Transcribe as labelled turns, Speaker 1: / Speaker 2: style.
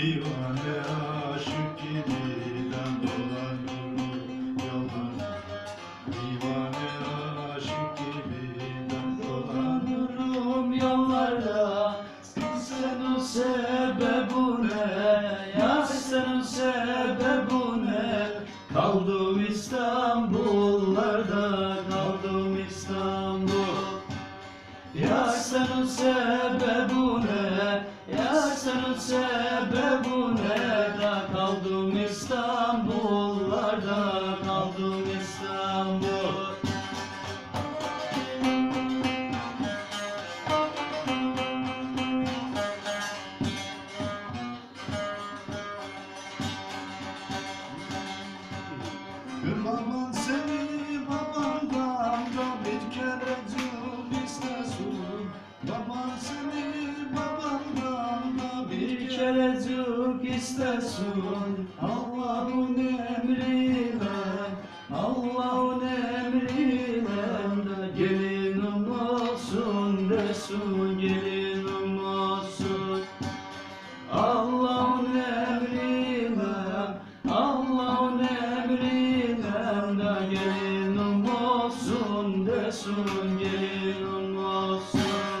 Speaker 1: Divane aşık gibiden dolanır yollar Divane aşık gibiden dolanırım yollarda Senin sebebu ne? Ya senin sebebu ne? Kaldım İstanbullarda Kaldım İstanbul Ya senin sebebu ne? Ya senin sebebu ne? Da kaldım İstanbullarda Kaldım İstanbul Baban cıl istesin Allah'ın emriyle Allah'ın emriyle. Gelinim olsun desin gelinim olsun. Allah'ın emriyle, Allah'ın emriyle. Gelinim olsun desin, gelinim olsun.